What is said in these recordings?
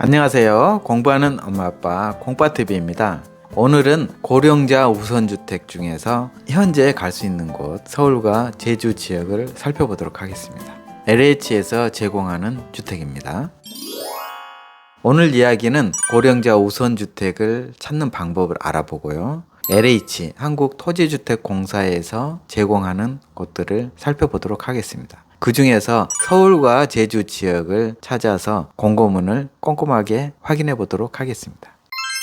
안녕하세요. 공부하는 엄마 아빠 공빠TV입니다. 오늘은 고령자 우선주택 중에서 현재 갈 수 있는 곳 서울과 제주 지역을 살펴보도록 하겠습니다. LH에서 제공하는 주택입니다. 오늘 이야기는 고령자 우선주택을 찾는 방법을 알아보고요. LH 한국토지주택공사에서 제공하는 곳들을 살펴보도록 하겠습니다. 그 중에서 서울과 제주 지역을 찾아서 공고문을 꼼꼼하게 확인해 보도록 하겠습니다.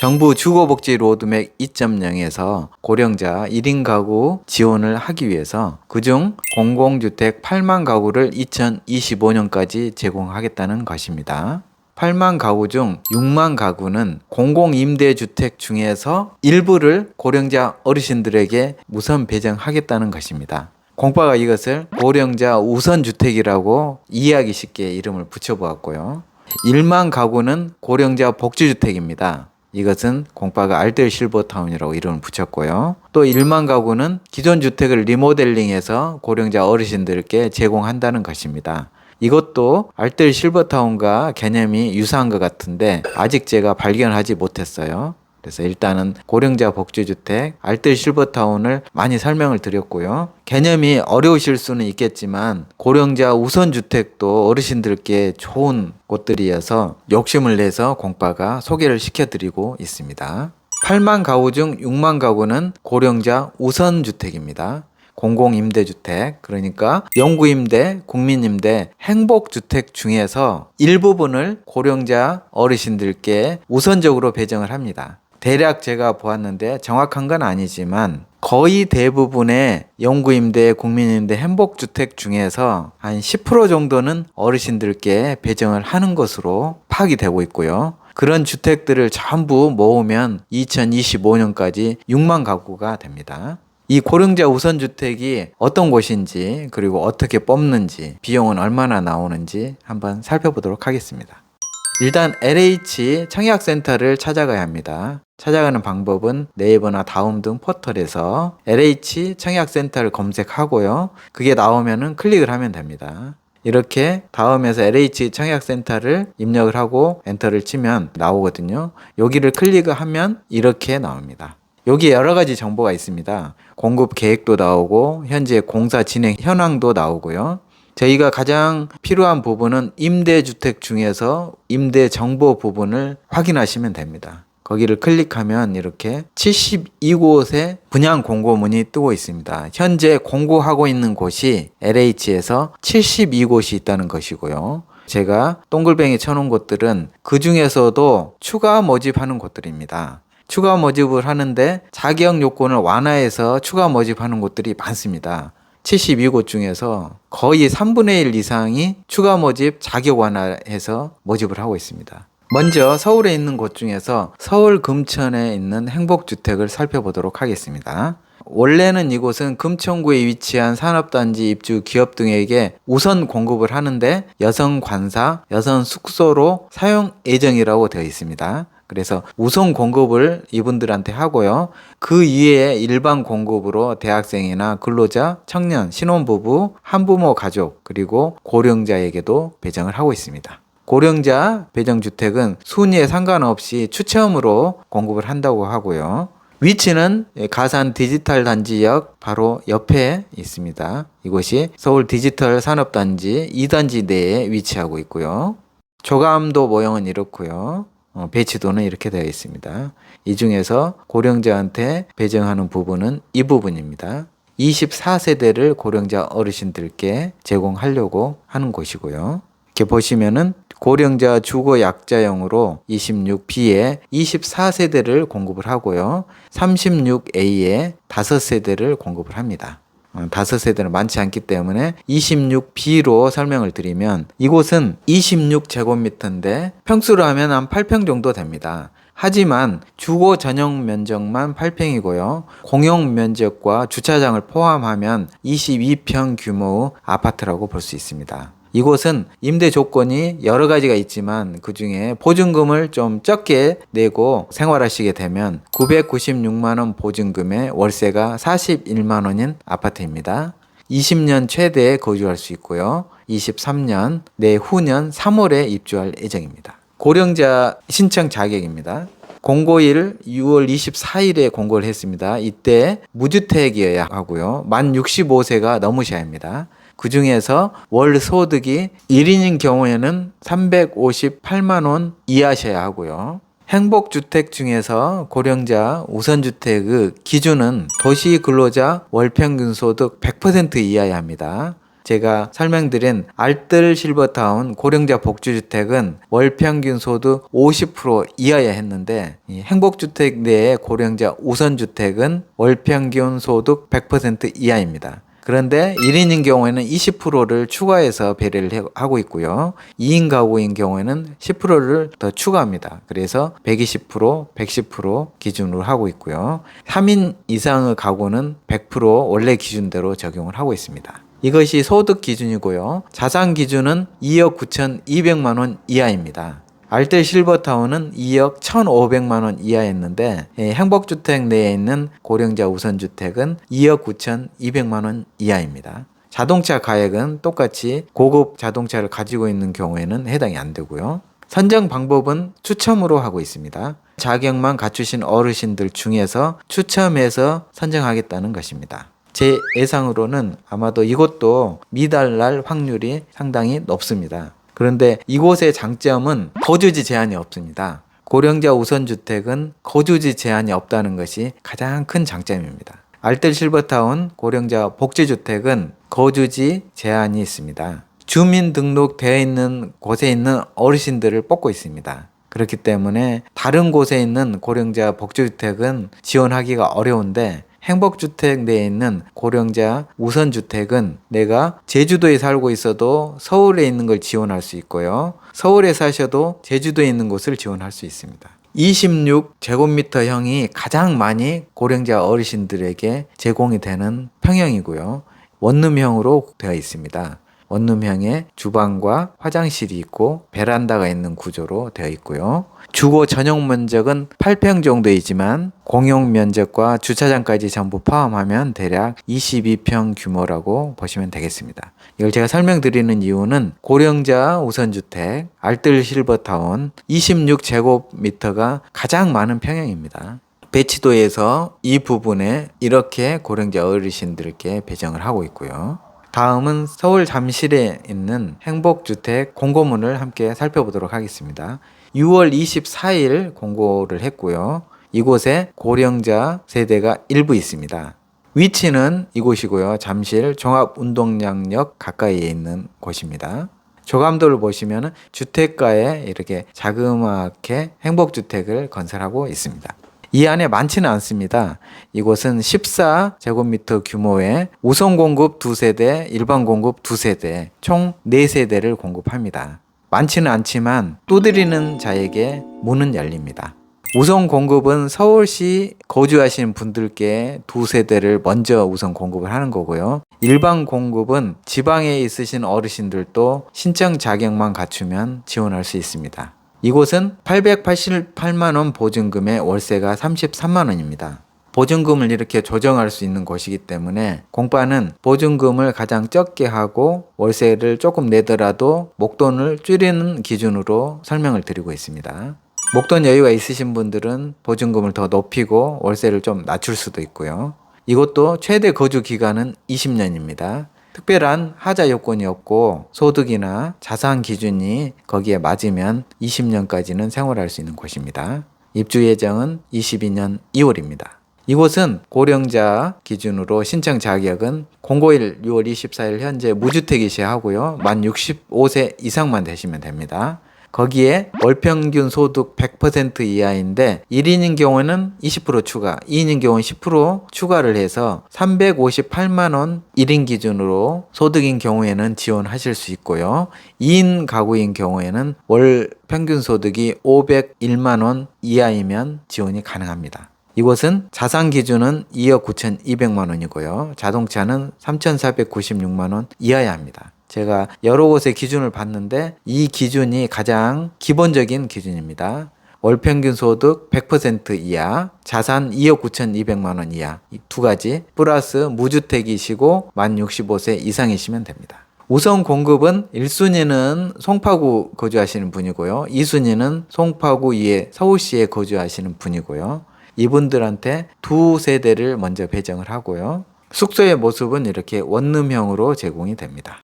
정부 주거복지 로드맵 2.0에서 고령자 1인 가구 지원을 하기 위해서 그중 공공주택 8만 가구를 2025년까지 제공하겠다는 것입니다. 8만 가구 중 6만 가구는 공공임대주택 중에서 일부를 고령자 어르신들에게 우선 배정하겠다는 것입니다. 공파가 이것을 고령자 우선 주택이라고 이해하기 쉽게 이름을 붙여보았고요. 1만 가구는 고령자 복지주택입니다. 이것은 공파가 알뜰 실버타운이라고 이름을 붙였고요. 또 1만 가구는 기존 주택을 리모델링해서 고령자 어르신들께 제공한다는 것입니다. 이것도 알뜰 실버타운과 개념이 유사한 것 같은데 아직 제가 발견하지 못했어요. 그래서 일단은 고령자 복지주택, 알뜰 실버타운을 많이 설명을 드렸고요. 개념이 어려우실 수는 있겠지만 고령자 우선 주택도 어르신들께 좋은 곳들이어서 욕심을 내서 공파가 소개를 시켜드리고 있습니다. 8만 가구 중 6만 가구는 고령자 우선 주택입니다. 공공임대주택, 그러니까 영구임대, 국민임대, 행복주택 중에서 일부분을 고령자 어르신들께 우선적으로 배정을 합니다. 대략 제가 보았는데 정확한 건 아니지만 거의 대부분의 영구임대, 국민임대, 행복주택 중에서 한 10% 정도는 어르신들께 배정을 하는 것으로 파악이 되고 있고요. 그런 주택들을 전부 모으면 2025년까지 6만 가구가 됩니다. 이 고령자 우선 주택이 어떤 곳인지 그리고 어떻게 뽑는지 비용은 얼마나 나오는지 한번 살펴보도록 하겠습니다. 일단 LH 청약센터를 찾아가야 합니다. 찾아가는 방법은 네이버나 다음 등 포털에서 LH 청약센터를 검색하고요. 그게 나오면은 클릭을 하면 됩니다. 이렇게 다음에서 LH 청약센터를 입력을 하고 엔터를 치면 나오거든요. 여기를 클릭하면 이렇게 나옵니다. 여기에 여러 가지 정보가 있습니다. 공급 계획도 나오고 현재 공사 진행 현황도 나오고요. 저희가 가장 필요한 부분은 임대주택 중에서 임대 정보 부분을 확인하시면 됩니다. 거기를 클릭하면 이렇게 72곳의 분양 공고문이 뜨고 있습니다. 현재 공고하고 있는 곳이 LH에서 72곳이 있다는 것이고요. 제가 동글뱅이 쳐놓은 곳들은 그 중에서도 추가 모집하는 곳들입니다. 추가 모집을 하는데 자격 요건을 완화해서 추가 모집하는 곳들이 많습니다. 72곳 중에서 거의 3분의 1 이상이 추가 모집 자격 완화해서 모집을 하고 있습니다. 먼저 서울에 있는 곳 중에서 서울 금천에 있는 행복주택을 살펴보도록 하겠습니다. 원래는 이곳은 금천구에 위치한 산업단지 입주 기업 등에게 우선 공급을 하는데 여성 관사, 여성 숙소로 사용 예정이라고 되어 있습니다. 그래서 우선 공급을 이분들한테 하고요. 그 이외에 일반 공급으로 대학생이나 근로자, 청년, 신혼부부, 한부모 가족, 그리고 고령자에게도 배정을 하고 있습니다. 고령자 배정주택은 순위에 상관없이 추첨으로 공급을 한다고 하고요. 위치는 가산 디지털 단지역 바로 옆에 있습니다. 이곳이 서울 디지털 산업단지 2단지 내에 위치하고 있고요. 조감도 모형은 이렇고요. 어, 배치도는 이렇게 되어 있습니다. 이 중에서 고령자한테 배정하는 부분은 이 부분입니다. 24세대를 고령자 어르신들께 제공하려고 하는 곳이고요. 이렇게 보시면은 고령자 주거 약자용으로 26B에 24세대를 공급을 하고요. 36A에 5세대를 공급을 합니다. 어, 다섯 세대는 많지 않기 때문에 26B로 설명을 드리면 이곳은 26제곱미터인데 평수로 하면 한 8평 정도 됩니다. 하지만 주거 전용 면적만 8평이고요. 공용 면적과 주차장을 포함하면 22평 규모의 아파트라고 볼 수 있습니다. 이곳은 임대 조건이 여러 가지가 있지만 그 중에 보증금을 좀 적게 내고 생활하시게 되면 996만원 보증금에 월세가 41만원인 아파트입니다. 20년 최대 거주할 수 있고요. 23년 내후년 3월에 입주할 예정입니다. 고령자 신청 자격입니다. 공고일 6월 24일에 공고를 했습니다. 이때 무주택이어야 하고요. 만 65세가 넘으셔야 합니다. 그 중에서 월 소득이 1인인 경우에는 358만 원 이하셔야 하고요. 행복주택 중에서 고령자 우선주택의 기준은 도시 근로자 월평균 소득 100% 이하야 합니다. 제가 설명드린 알뜰 실버타운 고령자 복주주택은 월 평균 소득 50% 이하야 했는데 이 행복주택 내의 고령자 우선주택은 월 평균 소득 100% 이하입니다. 그런데 1인인 경우에는 20%를 추가해서 배려를 해- 하고 있고요. 2인 가구인 경우에는 10%를 더 추가합니다. 그래서 120%, 110% 기준으로 하고 있고요. 3인 이상의 가구는 100% 원래 기준대로 적용을 하고 있습니다. 이것이 소득 기준이고요. 자산 기준은 2억 9,200만 원 이하입니다. 알뜰 실버타운은 2억 1,500만 원 이하였는데 예, 행복주택 내에 있는 고령자 우선주택은 2억 9,200만 원 이하입니다. 자동차 가액은 똑같이 고급 자동차를 가지고 있는 경우에는 해당이 안 되고요. 선정 방법은 추첨으로 하고 있습니다. 자격만 갖추신 어르신들 중에서 추첨해서 선정하겠다는 것입니다. 제 예상으로는 아마도 이것도 미달날 확률이 상당히 높습니다. 그런데 이곳의 장점은 거주지 제한이 없습니다. 고령자 우선 주택은 거주지 제한이 없다는 것이 가장 큰 장점입니다. 알뜰 실버타운 고령자 복지주택은 거주지 제한이 있습니다. 주민등록되어 있는 곳에 있는 어르신들을 뽑고 있습니다. 그렇기 때문에 다른 곳에 있는 고령자 복지주택은 지원하기가 어려운데 행복주택 내에 있는 고령자 우선주택은 내가 제주도에 살고 있어도 서울에 있는 걸 지원할 수 있고요. 서울에 사셔도 제주도에 있는 곳을 지원할 수 있습니다. 26제곱미터형이 가장 많이 고령자 어르신들에게 제공이 되는 평형이고요. 원룸형으로 되어 있습니다. 원룸형에 주방과 화장실이 있고 베란다가 있는 구조로 되어 있고요. 주거 전용 면적은 8평 정도이지만 공용 면적과 주차장까지 전부 포함하면 대략 22평 규모라고 보시면 되겠습니다. 이걸 제가 설명드리는 이유는 고령자 우선주택 알뜰 실버타운 26제곱미터가 가장 많은 평형입니다. 배치도에서 이 부분에 이렇게 고령자 어르신들께 배정을 하고 있고요. 다음은 서울 잠실에 있는 행복주택 공고문을 함께 살펴보도록 하겠습니다. 6월 24일 공고를 했고요. 이곳에 고령자 세대가 일부 있습니다. 위치는 이곳이고요. 잠실 종합운동장역 가까이에 있는 곳입니다. 조감도를 보시면 주택가에 이렇게 자그마하게 행복주택을 건설하고 있습니다. 이 안에 많지는 않습니다. 이곳은 14제곱미터 규모의 우선 공급 2세대, 일반 공급 2세대, 총 4세대를 공급합니다. 많지는 않지만 두드리는 자에게 문은 열립니다. 우선 공급은 서울시 거주하시는 분들께 두 세대를 먼저 우선 공급을 하는 거고요. 일반 공급은 지방에 있으신 어르신들도 신청 자격만 갖추면 지원할 수 있습니다. 이곳은 888만 원 보증금에 월세가 33만 원입니다. 보증금을 이렇게 조정할 수 있는 곳이기 때문에 공과는 보증금을 가장 적게 하고 월세를 조금 내더라도 목돈을 줄이는 기준으로 설명을 드리고 있습니다. 목돈 여유가 있으신 분들은 보증금을 더 높이고 월세를 좀 낮출 수도 있고요. 이것도 최대 거주 기간은 20년입니다. 특별한 하자 요건이 없고 소득이나 자산 기준이 거기에 맞으면 20년까지는 생활할 수 있는 곳입니다. 입주 예정은 22년 2월입니다. 이곳은 고령자 기준으로 신청 자격은 051 6월 24일 현재 무주택이셔야 하고요. 만 65세 이상만 되시면 됩니다. 거기에 월평균 소득 100% 이하인데 1인인 경우에는 20% 추가, 2인인 경우는 10% 추가를 해서 358만 원 1인 기준으로 소득인 경우에는 지원하실 수 있고요. 2인 가구인 경우에는 월 평균 소득이 501만 원 이하이면 지원이 가능합니다. 이곳은 자산 기준은 2억 9,200만 원이고요. 자동차는 3,496만 원 이하야 합니다. 제가 여러 곳의 기준을 봤는데 이 기준이 가장 기본적인 기준입니다. 월 평균 소득 100% 이하, 자산 2억 9,200만 원 이하 이 두 가지 플러스 무주택이시고 만 65세 이상이시면 됩니다. 우선 공급은 1순위는 송파구 거주하시는 분이고요. 2순위는 송파구 이에 서울시에 거주하시는 분이고요. 이분들한테 두 세대를 먼저 배정을 하고요. 숙소의 모습은 이렇게 원룸형으로 제공이 됩니다.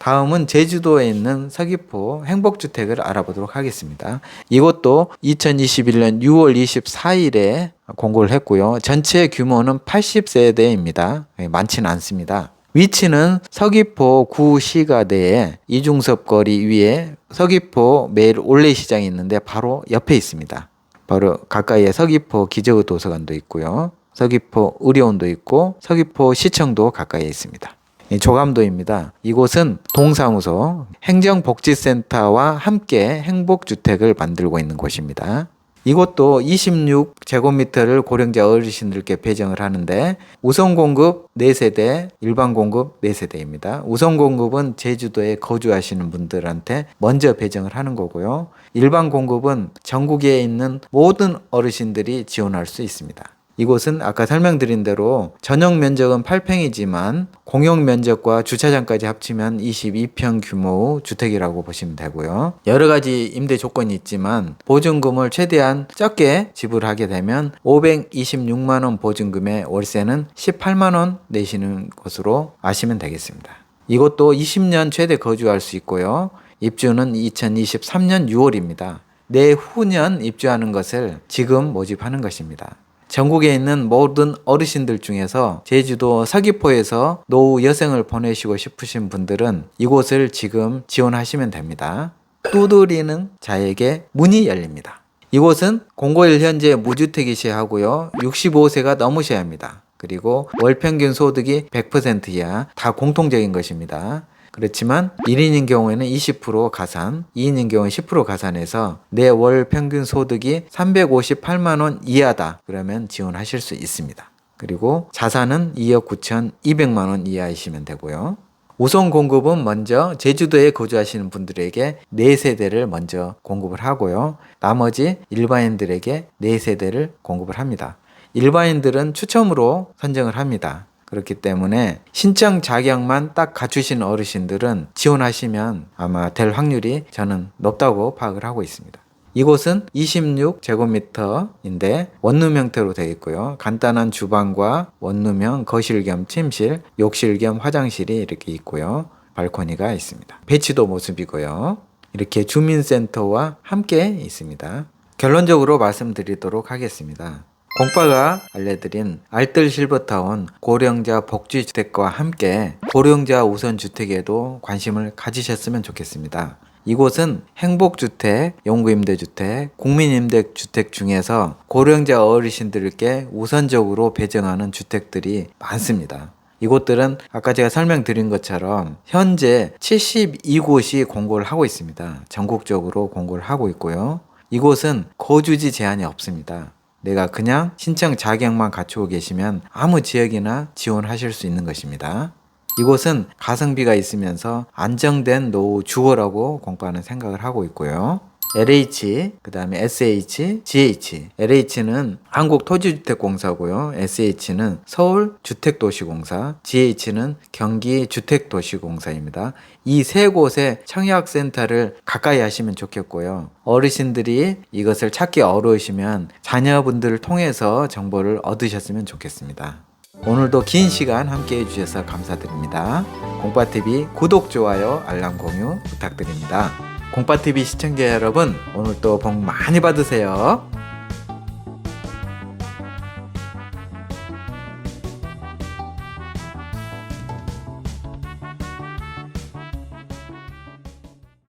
다음은 제주도에 있는 서귀포 행복주택을 알아보도록 하겠습니다. 이것도 2021년 6월 24일에 공고를 했고요. 전체 규모는 80세대입니다. 많지는 않습니다. 위치는 서귀포 구시가대에 이중섭 거리 위에 서귀포 매일 올레시장이 있는데 바로 옆에 있습니다. 바로 가까이에 서귀포 기저의 도서관도 있고요. 서귀포 의료원도 있고 서귀포 시청도 가까이에 있습니다. 이 조감도입니다. 이곳은 동사무소 행정복지센터와 함께 행복주택을 만들고 있는 곳입니다. 이곳도 26제곱미터를 고령자 어르신들께 배정을 하는데 우선 공급 4세대, 일반 공급 4세대입니다. 우선 공급은 제주도에 거주하시는 분들한테 먼저 배정을 하는 거고요. 일반 공급은 전국에 있는 모든 어르신들이 지원할 수 있습니다. 이곳은 아까 설명드린 대로 전용 면적은 8평이지만 공용 면적과 주차장까지 합치면 22평 규모의 주택이라고 보시면 되고요. 여러 가지 임대 조건이 있지만 보증금을 최대한 적게 지불하게 되면 526만 원 보증금에 월세는 18만 원 내시는 것으로 아시면 되겠습니다. 이것도 20년 최대 거주할 수 있고요. 입주는 2023년 6월입니다. 내후년 입주하는 것을 지금 모집하는 것입니다. 전국에 있는 모든 어르신들 중에서 제주도 서귀포에서 노후 여생을 보내시고 싶으신 분들은 이곳을 지금 지원하시면 됩니다. 두드리는 자에게 문이 열립니다. 이곳은 공고일 현재 무주택이 시하고요. 65세가 넘으셔야 합니다. 그리고 월 평균 소득이 100% 이하 다 공통적인 것입니다. 그렇지만 1인인 경우에는 20% 가산, 2인인 경우는 10% 가산해서 내 월 평균 소득이 358만 원 이하다. 그러면 지원하실 수 있습니다. 그리고 자산은 2억 9,200만 원 이하이시면 되고요. 우선 공급은 먼저 제주도에 거주하시는 분들에게 4세대를 먼저 공급을 하고요. 나머지 일반인들에게 4세대를 공급을 합니다. 일반인들은 추첨으로 선정을 합니다. 그렇기 때문에 신청 자격만 딱 갖추신 어르신들은 지원하시면 아마 될 확률이 저는 높다고 파악을 하고 있습니다. 이곳은 26제곱미터인데 원룸 형태로 되어 있고요. 간단한 주방과 원룸형 거실 겸 침실, 욕실 겸 화장실이 이렇게 있고요. 발코니가 있습니다. 배치도 모습이고요. 이렇게 주민센터와 함께 있습니다. 결론적으로 말씀드리도록 하겠습니다. 공파가 알려드린 알뜰 실버타운 고령자 복지주택과 함께 고령자 우선 주택에도 관심을 가지셨으면 좋겠습니다. 이곳은 행복주택, 용구임대주택, 국민임대주택 중에서 고령자 어르신들께 우선적으로 배정하는 주택들이 많습니다. 이곳들은 아까 제가 설명드린 것처럼 현재 72곳이 공고를 하고 있습니다. 전국적으로 공고를 하고 있고요. 이곳은 거주지 제한이 없습니다. 내가 그냥 신청 자격만 갖추고 계시면 아무 지역이나 지원하실 수 있는 것입니다. 이곳은 가성비가 있으면서 안정된 노후 주거라고 공부하는 생각을 하고 있고요. LH, 그 다음에 SH, GH. LH는 한국토지주택공사고요. SH는 서울주택도시공사, GH는 경기주택도시공사입니다. 이 세 곳의 청약센터를 가까이 하시면 좋겠고요. 어르신들이 이것을 찾기 어려우시면 자녀분들을 통해서 정보를 얻으셨으면 좋겠습니다. 오늘도 긴 시간 함께 해주셔서 감사드립니다. 공파TV 구독, 좋아요, 알람 공유 부탁드립니다. 공파TV 시청자 여러분, 오늘도 복 많이 받으세요.